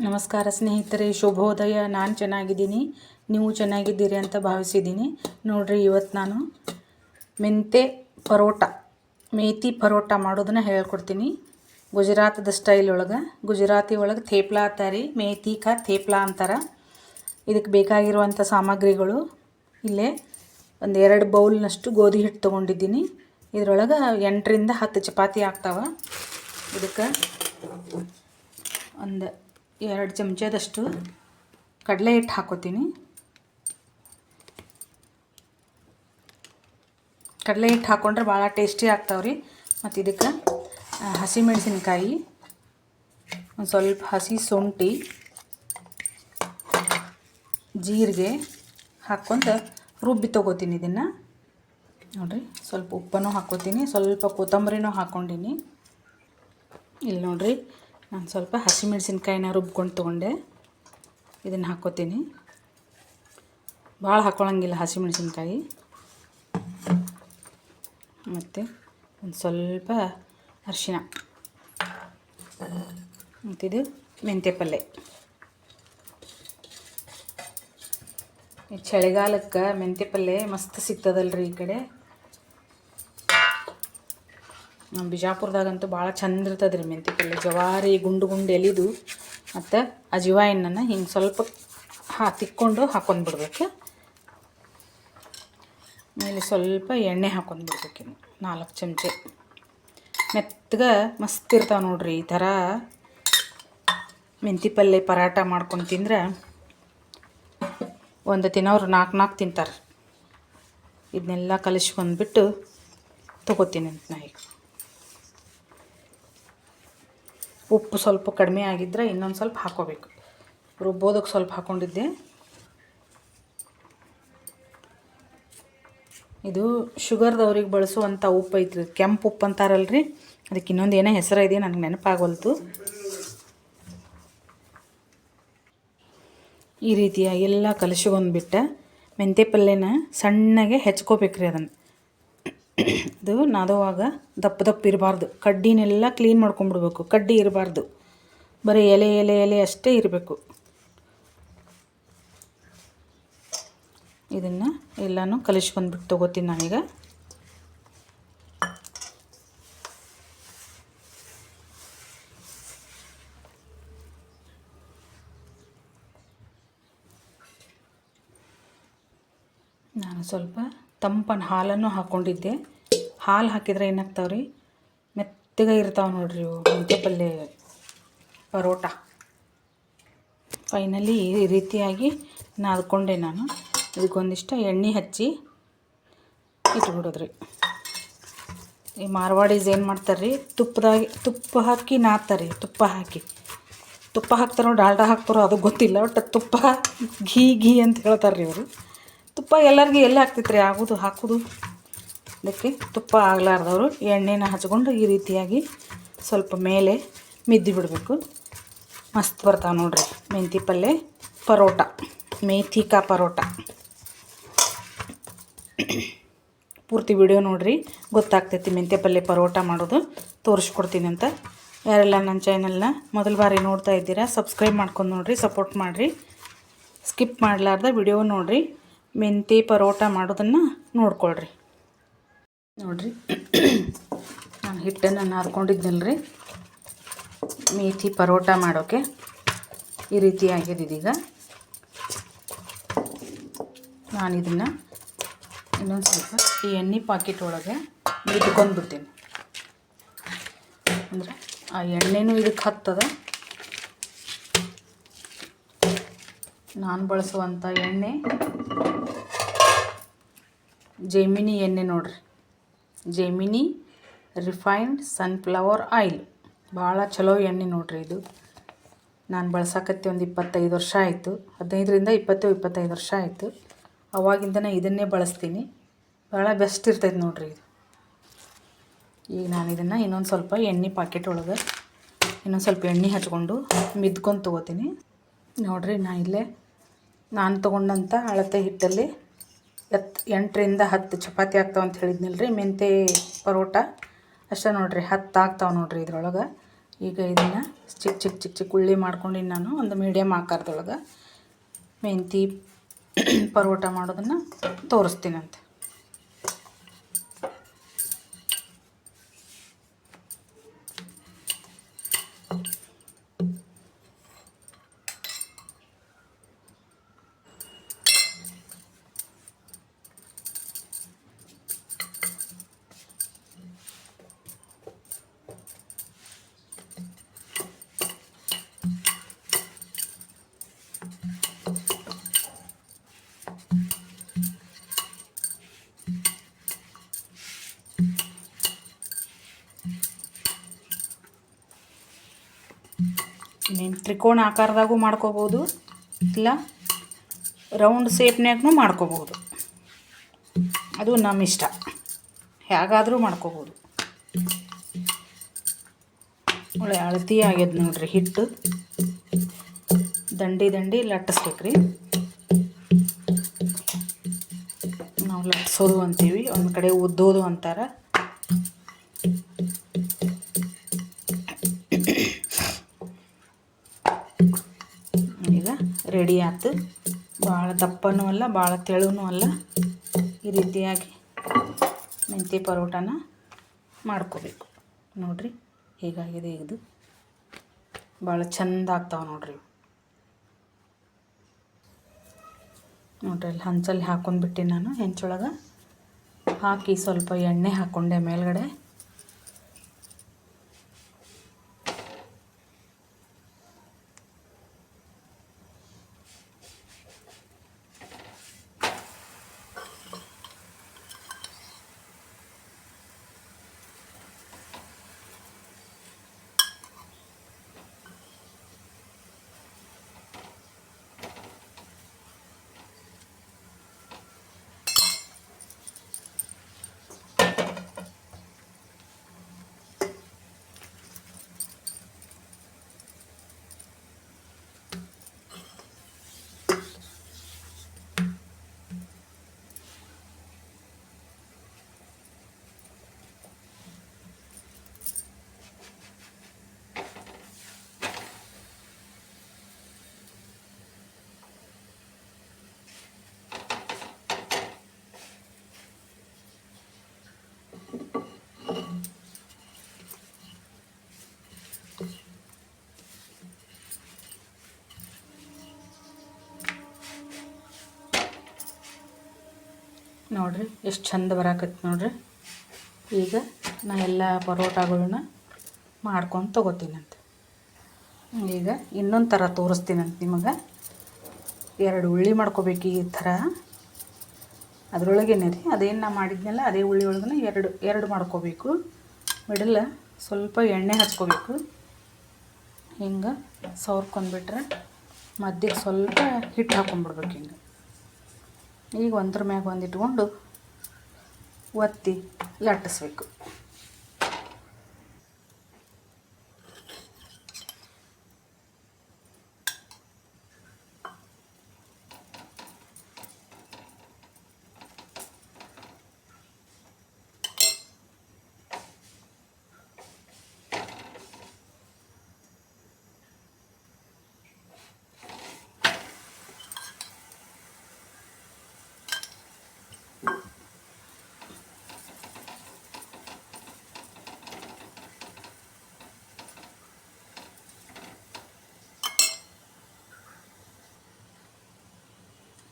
ನಮಸ್ಕಾರ ಸ್ನೇಹಿತರೆ, ಶುಭೋದಯ. ನಾನು ಚೆನ್ನಾಗಿದ್ದೀನಿ. ನೀವು ಚೆನ್ನಾಗಿದ್ದೀರಿ ಅಂತ ಭಾವಿಸಿದ್ದೀನಿ. ನೋಡಿರಿ ಇವತ್ತು ನಾನು ಮೆಂತೆ ಪರೋಟ, ಮೇತಿ ಪರೋಟ ಮಾಡೋದನ್ನ ಹೇಳ್ಕೊಡ್ತೀನಿ. ಗುಜರಾತದ ಸ್ಟೈಲ್ ಒಳಗೆ. ಗುಜರಾತಿ ಒಳಗೆ ಥೇಪ್ಲಾ ಅಂತಾರೆ. ಮೇತಿ ಕಾ ಥೇಪ್ಲಾ ಅಂತಾರೆ. ಇದಕ್ಕೆ ಬೇಕಾಗಿರುವಂಥ ಸಾಮಗ್ರಿಗಳು ಇಲ್ಲೇ ಒಂದು ಎರಡು ಬೌಲ್ನಷ್ಟು ಗೋಧಿ ಹಿಟ್ಟು ತೊಗೊಂಡಿದ್ದೀನಿ. ಇದರೊಳಗೆ ಎಂಟರಿಂದ ಹತ್ತು ಚಪಾತಿ ಆಗ್ತಾವೆ. ಇದಕ್ಕೆ ಒಂದು ಎರಡು ಚಮಚದಷ್ಟು ಕಡಲೆ ಹಿಟ್ಟು ಹಾಕೋತೀನಿ. ಕಡಲೆ ಹಿಟ್ಟು ಹಾಕ್ಕೊಂಡ್ರೆ ಭಾಳ ಟೇಸ್ಟಿ ಆಗ್ತಾವೆ ರೀ ಮತ್ತು ಇದಕ್ಕೆ ಹಸಿಮೆಣಸಿನ್ಕಾಯಿ, ಒಂದು ಸ್ವಲ್ಪ ಹಸಿ ಶುಂಠಿ, ಜೀರಿಗೆ ಹಾಕ್ಕೊಂಡು ರುಬ್ಬಿ ತೊಗೋತೀನಿ ಇದನ್ನು. ನೋಡಿರಿ, ಸ್ವಲ್ಪ ಉಪ್ಪನ್ನು ಹಾಕ್ಕೋತೀನಿ ಸ್ವಲ್ಪ ಕೊತ್ತಂಬರಿನೂ ಹಾಕ್ಕೊಂಡಿನಿ ಇಲ್ಲಿ ನೋಡಿರಿ ನಾನು ಸ್ವಲ್ಪ ಹಸಿಮೆಣಸಿನ್ಕಾಯಿನ ರುಬ್ಕೊಂಡು ತೊಗೊಂಡೆ. ಇದನ್ನು ಹಾಕ್ಕೋತೀನಿ. ಭಾಳ ಹಾಕ್ಕೊಳಂಗಿಲ್ಲ ಹಸಿಮೆಣಸಿನ್ಕಾಯಿ ಮತ್ತು ಒಂದು ಸ್ವಲ್ಪ ಅರಿಶಿನ. ಮತ್ತಿದು ಮೆಂತ್ಯ ಪಲ್ಯ ಈ ಚಳಿಗಾಲಕ್ಕೆ ಮೆಂತ್ಯ ಪಲ್ಯ ಮಸ್ತ್ ಸಿಗ್ತದಲ್ರಿ ಈ ಕಡೆ. ನಮ್ಮ ಬಿಜಾಪುರದಾಗಂತೂ ಭಾಳ ಚಂದ ಇರ್ತದೆ ರೀ ಮೆಂತೆ ಪಲ್ಯ ಜವಾರಿ ಗುಂಡು ಗುಂಡು ಎಲಿದು ಮತ್ತು ಅಜಿವಾಯಿನನ್ನು ಹಿಂಗೆ ಸ್ವಲ್ಪ ಹಾ ತಿಕ್ಕೊಂಡು ಹಾಕೊಂಡು ಬಿಡ್ಬೇಕು. ಆಮೇಲೆ ಸ್ವಲ್ಪ ಎಣ್ಣೆ ಹಾಕೊಂಡು ಬಿಡ್ಬೇಕಿನ್ನು ನಾಲ್ಕು ಚಮಚೆ. ಮೆತ್ತಗೆ ಮಸ್ತ್ ಇರ್ತಾವೆ ನೋಡ್ರಿ ಈ ಥರ. ಮೆಂತಿ ಪಲ್ಯ ಪರಾಟ ಮಾಡ್ಕೊಂಡು ತಿಂದ್ರೆ ಒಂದು ತಿನ್ನೋರು ನಾಲ್ಕು ನಾಲ್ಕು ತಿಂತಾರೆ. ಇದನ್ನೆಲ್ಲ ಕಲಿಸ್ಕೊಂಡ್ಬಿಟ್ಟು ತಗೋತೀನಿ ಅಂತ ನಾ ಈಗ ಉಪ್ಪು ಸ್ವಲ್ಪ ಕಡಿಮೆ ಆಗಿದ್ದರೆ ಇನ್ನೊಂದು ಸ್ವಲ್ಪ ಹಾಕೋಬೇಕು. ರುಬ್ಬೋದಕ್ಕೆ ಸ್ವಲ್ಪ ಹಾಕ್ಕೊಂಡಿದ್ದೆ ಇದು ಶುಗರ್ದವ್ರಿಗೆ ಬಳಸುವಂಥ ಉಪ್ಪು ಐತ್ರಿ ಕೆಂಪು ಉಪ್ಪು ಅಂತಾರಲ್ರಿ? ಅದಕ್ಕೆ ಇನ್ನೊಂದು ಏನೋ ಹೆಸರು ಇದೆ ನನಗೆ ನೆನಪಾಗೋಲ್ತು ಈ ರೀತಿಯ ಎಲ್ಲ ಕಲಸಿಗೊಂದು ಬಿಟ್ಟ ಮೆಂತೆ ಪಲ್ಯನ ಸಣ್ಣಗೆ ಹೆಚ್ಕೋಬೇಕ್ರಿ ಅದನ್ನು. ಇದು ನಾದೋವಾಗ ದಪ್ಪ ದಪ್ಪ ಇರಬಾರ್ದು. ಕಡ್ಡಿನೆಲ್ಲ ಕ್ಲೀನ್ ಮಾಡ್ಕೊಂಡ್ಬಿಡ್ಬೇಕು. ಕಡ್ಡಿ ಇರಬಾರ್ದು. ಬರೀ ಎಲೆ ಎಲೆ ಎಲೆ ಅಷ್ಟೇ ಇರಬೇಕು. ಇದನ್ನು ಎಲ್ಲನೂ ಕಲಿಸ್ಕೊಂಡ್ಬಿಟ್ಟು ತೊಗೋತೀನಿ ನಾನೀಗ. ನಾನು ಸ್ವಲ್ಪ ತಂಪನ ಹಾಲನ್ನು ಹಾಕ್ಕೊಂಡಿದ್ದೆ ಹಾಲು ಹಾಕಿದ್ರೆ ಏನಾಗ್ತಾವೆ ರೀ ಮೆತ್ತಗೆ ಇರ್ತಾವೆ ನೋಡ್ರಿ ಇವು ಮೆಂತ್ಯ ಪಲ್ಯ ಪರೋಟ ಫೈನಲಿ ಈ ರೀತಿಯಾಗಿ ನಾದ್ಕೊಂಡೆ ನಾನು. ಇದಕ್ಕೊಂದಿಷ್ಟು ಎಣ್ಣೆ ಹಚ್ಚಿ ಇಟ್ಬಿಡೋದ್ರಿ. ಈ ಮಾರ್ವಾಡೀಸ್ ಏನು ಮಾಡ್ತಾರೆ ರೀ ತುಪ್ಪದಾಗಿ ತುಪ್ಪ ಹಾಕಿ ನಾದ್ತಾರೆ ತುಪ್ಪ ಹಾಕಿ. ತುಪ್ಪ ಹಾಕ್ತಾರೋ ಡಾಲ್ಡಾ ಹಾಕ್ತಾರೋ ಅದು ಗೊತ್ತಿಲ್ಲ, ಒಟ್ಟು ತುಪ್ಪ, ಘೀ ಘೀ ಅಂತ ಹೇಳ್ತಾರೆ ರೀ ಅವರು ತುಪ್ಪ ಎಲ್ಲರಿಗೂ ಎಲ್ಲಿ ಹಾಕ್ತೈತ್ರಿ ಆಗೋದು ಹಾಕೋದು. ಅದಕ್ಕೆ ತುಪ್ಪ ಆಗಲಾರ್ದವರು, ಎಣ್ಣೆನ ಹಚ್ಕೊಂಡು ಈ ರೀತಿಯಾಗಿ ಸ್ವಲ್ಪ ಮೇಲೆ ಮಿದ್ದಿ ಬಿಡಬೇಕು. ಮಸ್ತ್ ಬರ್ತಾವೆ ನೋಡ್ರಿ. ಮೆಂತಿ ಪಲ್ಯ ಪರೋಟ. ಮೇಥಿಕಾ ಪರೋಟ. ಪೂರ್ತಿ ವಿಡಿಯೋ ನೋಡಿರಿ. ಗೊತ್ತಾಗ್ತೈತಿ ಮೆಂತ್ಯ ಪಲ್ಯ ಪರೋಟ ಮಾಡೋದು. ತೋರಿಸ್ಕೊಡ್ತೀನಿ ಅಂತ. ಯಾರೆಲ್ಲ ನನ್ನ ಚಾನಲ್ನ ಮೊದಲ ಬಾರಿ ನೋಡ್ತಾ ಇದ್ದೀರಾ, ಸಬ್ಸ್ಕ್ರೈಬ್ ಮಾಡ್ಕೊಂಡು ನೋಡಿರಿ, ಸಪೋರ್ಟ್ ಮಾಡಿರಿ. ಸ್ಕಿಪ್ ಮಾಡಲಾರ್ದ ವಿಡಿಯೋ ನೋಡಿರಿ. ಮೆಂತಿ ಪರೋಟ ಮಾಡೋದನ್ನು ನೋಡ್ಕೊಳ್ರಿ. ನೋಡಿರಿ. ನಾನು ಹಿಟ್ಟನ್ನು ನಾದ್ಕೊಂಡಿದ್ನಲ್ರಿ ಮೇಥಿ ಪರೋಟ ಮಾಡೋಕ್ಕೆ ಈ ರೀತಿ ಆಗಿದೆ ಇದೀಗ ನಾನು ಇದನ್ನು ಇನ್ನೊಂದು ಸ್ವಲ್ಪ ಈ ಎಣ್ಣೆ ಪಾಕೆಟ್ ಒಳಗೆ ಬಿಟ್ಕೊಂಡ್ಬಿಡ್ತೀನಿ ಅಂದರೆ ಆ ಎಣ್ಣೆನೂ ಇದಕ್ಕೆ ಹತ್ತದ. ನಾನು ಬಳಸುವಂಥ ಎಣ್ಣೆ ಜೈಮಿನಿ ಎಣ್ಣೆ ನೋಡ್ರಿ. Jaimini refined sunflower oil. ಭಾಳ ಚಲೋ ಎಣ್ಣೆ ನೋಡ್ರಿ ಇದು. ನಾನು ಬಳಸಕತ್ತಿ ಒಂದು ಇಪ್ಪತ್ತೈದು ವರ್ಷ ಆಯಿತು. ಹದಿನೈದರಿಂದ ಇಪ್ಪತ್ತು, ಇಪ್ಪತ್ತೈದು ವರ್ಷ ಆಯಿತು. ಅವಾಗಿಂದನೇ ಇದನ್ನೇ ಬಳಸ್ತೀನಿ. ಭಾಳ ಬೆಸ್ಟ್ ಇರ್ತೈತೆ ನೋಡ್ರಿ ಇದು. ಈಗ ನಾನು ಇದನ್ನು ಇನ್ನೊಂದು ಸ್ವಲ್ಪ ಎಣ್ಣೆ ಪಾಕೆಟ್ ಒಳಗೆ ಇನ್ನೊಂದು ಸ್ವಲ್ಪ ಎಣ್ಣೆ ಹಚ್ಕೊಂಡು ಮಿದ್ಕೊಂಡು ತೊಗೋತೀನಿ. ನೋಡಿರಿ ನಾ ಇಲ್ಲೇ ನಾನು ತೊಗೊಂಡಂಥ ಅಳತೆ ಹಿಟ್ಟಲ್ಲಿ ಎತ್ ಎಂಟರಿಂದ ಹತ್ತು ಚಪಾತಿ ಆಗ್ತಾವೆ ಅಂತ ಹೇಳಿದ್ನಲ್ಲ ರೀ ಮೆಂತೆ ಪರೋಟ. ಅಷ್ಟೇ ನೋಡಿರಿ, ಹತ್ತು ಆಗ್ತಾವೆ ನೋಡಿರಿ ಇದ್ರೊಳಗೆ. ಈಗ ಇದನ್ನು ಚಿಕ್ಕ ಚಿಕ್ಕ ಚಿಕ್ಕ ಚಿಕ್ಕ ಉಳ್ಳಿ ಮಾಡ್ಕೊಂಡಿನಿ ನಾನು, ಒಂದು ಮೀಡಿಯಮ್ ಆಕಾರದೊಳಗೆ. ಮೆಂತಿ ಪರೋಟ ಮಾಡೋದನ್ನು ತೋರಿಸ್ತೀನಂತೆ. ತ್ರಿಕೋಣ ಆಕಾರದಾಗೂ ಮಾಡ್ಕೋಬೋದು. ಇಲ್ಲ ರೌಂಡ್ ಶೇಪ್ನಾಗೂ ಮಾಡ್ಕೋಬೋದು. ಅದು ನಮ್ಮ ಇಷ್ಟ ಹೇಗಾದರೂ ಮಾಡ್ಕೋಬೋದು. ಒಳ್ಳೆ ಅಳತಿ ಆಗ್ಯದ ನೋಡ್ರಿ ಹಿಟ್ಟು ದಂಡಿ ದಂಡಿ ಲಟ್ಟಿಸ್ಬೇಕ್ರಿ. ನಾವು ಲಟ್ಟಿಸೋದು ಅಂತೀವಿ, ಒಂದು ಕಡೆ ಉದ್ದೋದು ಅಂತಾರೆ. ರೆಡಿ ಆಯ್ತು ಭಾಳ ದಪ್ಪನೂ ಅಲ್ಲ, ಭಾಳ ತೆಳುನೂ ಅಲ್ಲ. ಈ ರೀತಿಯಾಗಿ ಮೆಂತ್ಯ ಪರೋಟಾನ ಮಾಡ್ಕೋಬೇಕು. ನೋಡ್ರಿ ಹೀಗಾಗಿದೆ ಇದು. ಭಾಳ ಚಂದ ಆಗ್ತಾವೆ ನೋಡ್ರಿ ನೋಡ್ರಿ, ಅಲ್ಲಿ ಹಂಚಲ್ಲಿ ಹಾಕೊಂಡ್ಬಿಟ್ಟು ನಾನು ಹೆಂಚೊಳಗೆ. ಹಾಕಿ ಸ್ವಲ್ಪ ಎಣ್ಣೆ ಹಾಕ್ಕೊಂಡೆ ಮೇಲ್ಗಡೆ. ನೋಡ್ರಿ, ಎಷ್ಟು ಚಂದ ಬರಾಕತ್ತೆ ನೋಡ್ರಿ. ಈಗ ನಾ ಎಲ್ಲ ಪರೋಟಾಗಳನ್ನ ಮಾಡ್ಕೊಂಡು ತೊಗೋತೀನಂತೆ. ಈಗ ಇನ್ನೊಂದು ಥರ ತೋರಿಸ್ತೀನಂತ ನಿಮಗೆ. ಎರಡು ಉಳ್ಳಿ ಮಾಡ್ಕೋಬೇಕು ಈ ಥರ. ಅದರೊಳಗೇನೆ ರೀ, ಅದೇನು ನಾ ಮಾಡಿದ್ನಲ್ಲ, ಅದೇ ಉಳ್ಳಿ ಒಳಗನ ಎರಡು ಎರಡು ಮಾಡ್ಕೋಬೇಕು. ಮಿಡಲ್ ಸ್ವಲ್ಪ ಎಣ್ಣೆ ಹಚ್ಕೋಬೇಕು. ಹಿಂಗೆ ಸವರ್ಕೊಂಡ್ಬಿಟ್ರೆ ಮಧ್ಯಕ್ಕೆ ಸ್ವಲ್ಪ ಹಿಟ್ಟು ಹಾಕೊಂಡ್ಬಿಡ್ಬೇಕು ಹಿಂಗೆ. ಈಗ ಒಂದ್ರ ಮ್ಯಾಗ ಒಂದು ಇಟ್ಕೊಂಡು ಒತ್ತಿ ಲಟ್ಟಿಸ್ಬೇಕು.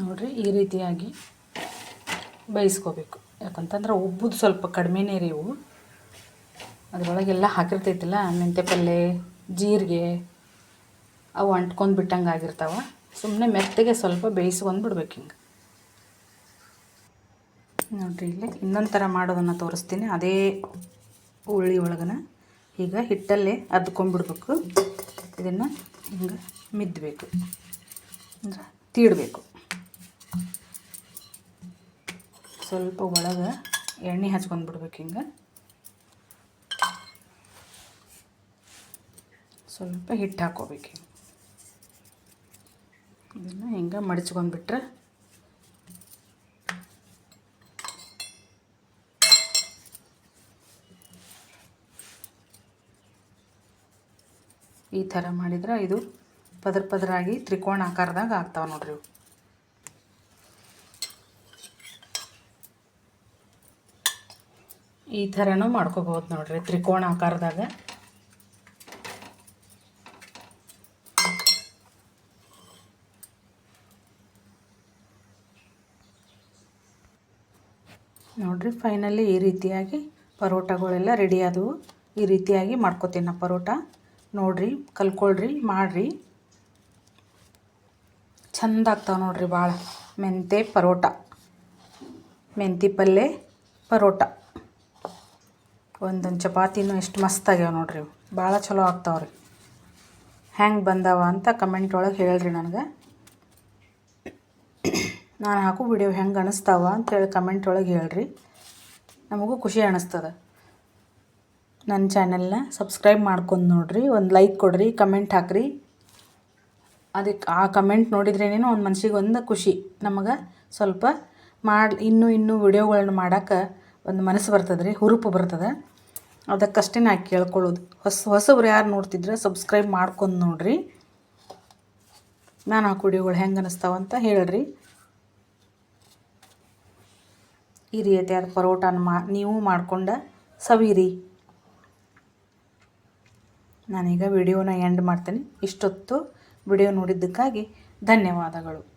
ನೋಡಿರಿ ಈ ರೀತಿಯಾಗಿ ಬೇಯಿಸ್ಕೋಬೇಕು ಯಾಕಂತಂದ್ರೆ ಉಬ್ಬುದು ಸ್ವಲ್ಪ ಕಡಿಮೆನೇ ರೀ ಇವು. ಅದರೊಳಗೆಲ್ಲ ಹಾಕಿರ್ತೈತಿಲ್ಲ ಮೆಂತ್ಯ ಪಲ್ಯ ಜೀರಿಗೆ ಅವು ಅಂಟ್ಕೊಂಡು ಬಿಟ್ಟಂಗೆ ಆಗಿರ್ತಾವೆ. ಸುಮ್ಮನೆ ಮೆತ್ತಗೆ ಸ್ವಲ್ಪ ಬೇಯಿಸ್ಕೊಂಡು ಬಿಡ್ಬೇಕು ಹಿಂಗೆ. ನೋಡಿರಿ ಇಲ್ಲಿ ಇನ್ನೊಂದು ಥರ ಮಾಡೋದನ್ನು ತೋರಿಸ್ತೀನಿ. ಅದೇ ಉಳ್ಳಿ ಒಳಗನ ಈಗ ಹಿಟ್ಟಲ್ಲೇ ಅದ್ಕೊಂಡ್ಬಿಡ್ಬೇಕು ಇದನ್ನು ಹಿಂಗೆ ಮಿದ್ದಬೇಕು ಅಂದ್ರೆ ತೀಡಬೇಕು. ಸ್ವಲ್ಪ ಒಳಗೆ ಎಣ್ಣೆ ಹಚ್ಕೊಂಡು ಬಿಡ್ಬೇಕು ಹಿಂಗೆ. ಸ್ವಲ್ಪ ಹಿಟ್ಟು ಹಾಕೋಬೇಕು ಹಿಂಗೆ. ಇದನ್ನು ಹಿಂಗೆ ಮಡಚ್ಕೊಂಡ್ಬಿಟ್ರೆ ಈ ಥರ ಮಾಡಿದ್ರೆ ಇದು ಪದ್ರ ಪದರಾಗಿ ತ್ರಿಕೋಣ ಆಕಾರದಾಗ ಆಗ್ತಾವೆ ನೋಡ್ರಿ ಇವು. ಈ ಥರನೂ ಮಾಡ್ಕೋಬೋದು ನೋಡ್ರಿ ತ್ರಿಕೋಣ ಆಕಾರದಾಗ ನೋಡ್ರಿ ಫೈನಲಿ ಈ ರೀತಿಯಾಗಿ ಪರೋಟಗಳೆಲ್ಲ ರೆಡಿ ಆದವು. ಈ ರೀತಿಯಾಗಿ ಮಾಡ್ಕೋತೀನಿ ನಾ ಪರೋಟ. ನೋಡ್ರಿ, ಕಲ್ಕೊಳ್ರಿ, ಮಾಡಿರಿ. ಚಂದ ಆಗ್ತಾವೆ ನೋಡ್ರಿ ಭಾಳ ಮೆಂತೆ ಪರೋಟ. ಮೆಂತಿ ಪಲ್ಯ ಪರೋಟ. ಒಂದೊಂದು ಚಪಾತಿನೂ ಎಷ್ಟು ಮಸ್ತ್ ಆಗ್ಯಾವ ನೋಡ್ರಿ ಭಾಳ ಚಲೋ ಆಗ್ತಾವ್ರಿ ಹೆಂಗೆ ಬಂದಾವ ಅಂತ ಕಮೆಂಟ್ ಒಳಗೆ ಹೇಳ್ರಿ ನನಗೆ. ನಾನು ಹಾಕೋ ವಿಡಿಯೋ ಹೆಂಗೆ ಅನಿಸ್ತಾವ ಅಂತೇಳಿ ಕಮೆಂಟ್ ಒಳಗೆ ಹೇಳ್ರಿ. ನಮಗೂ ಖುಷಿ ಅನಿಸ್ತದೆ. ನನ್ನ ಚಾನೆಲ್ನ ಸಬ್ಸ್ಕ್ರೈಬ್ ಮಾಡ್ಕೊಂಡು ನೋಡ್ರಿ, ಒಂದು ಲೈಕ್ ಕೊಡ್ರಿ ಕಮೆಂಟ್ ಹಾಕ್ರಿ. ಅದಕ್ಕೆ ಆ ಕಮೆಂಟ್ ನೋಡಿದ್ರೇನೇನೋ ಒಂದು ಮನ್ಸಿಗೆ ಒಂದು ಖುಷಿ. ನಮಗೆ ಸ್ವಲ್ಪ ಮಾಡಿ ಇನ್ನೂ ಇನ್ನೂ ವಿಡಿಯೋಗಳನ್ನ ಮಾಡೋಕ್ಕೆ ಒಂದು ಮನಸ್ಸು ಬರ್ತದೆ ರೀ ಹುರುಪು ಬರ್ತದೆ. ಅದಕ್ಕಷ್ಟೇ ನಾ ಕೇಳ್ಕೊಳ್ಳೋದು. ಹೊಸ, ಹೊಸಬ್ರು ಯಾರು ನೋಡ್ತಿದ್ರೆ ಸಬ್ಸ್ಕ್ರೈಬ್ ಮಾಡ್ಕೊಂಡು ನೋಡ್ರಿ. ನಾನು ಆ ವಿಡಿಯೋಗಳು ಹೆಂಗೆ ಅನ್ನಿಸ್ತಾವಂತ ಹೇಳ್ರಿ. ಈ ರೀತಿಯಾದ ಪರೋಟಾನ ಮಾ, ನೀವು ಮಾಡ್ಕೊಂಡು ಸವಿರಿ. ನಾನೀಗ ವಿಡಿಯೋನ ಎಂಡ್ ಮಾಡ್ತೀನಿ. ಇಷ್ಟೊತ್ತು ವಿಡಿಯೋ ನೋಡಿದ್ದಕ್ಕಾಗಿ ಧನ್ಯವಾದಗಳು.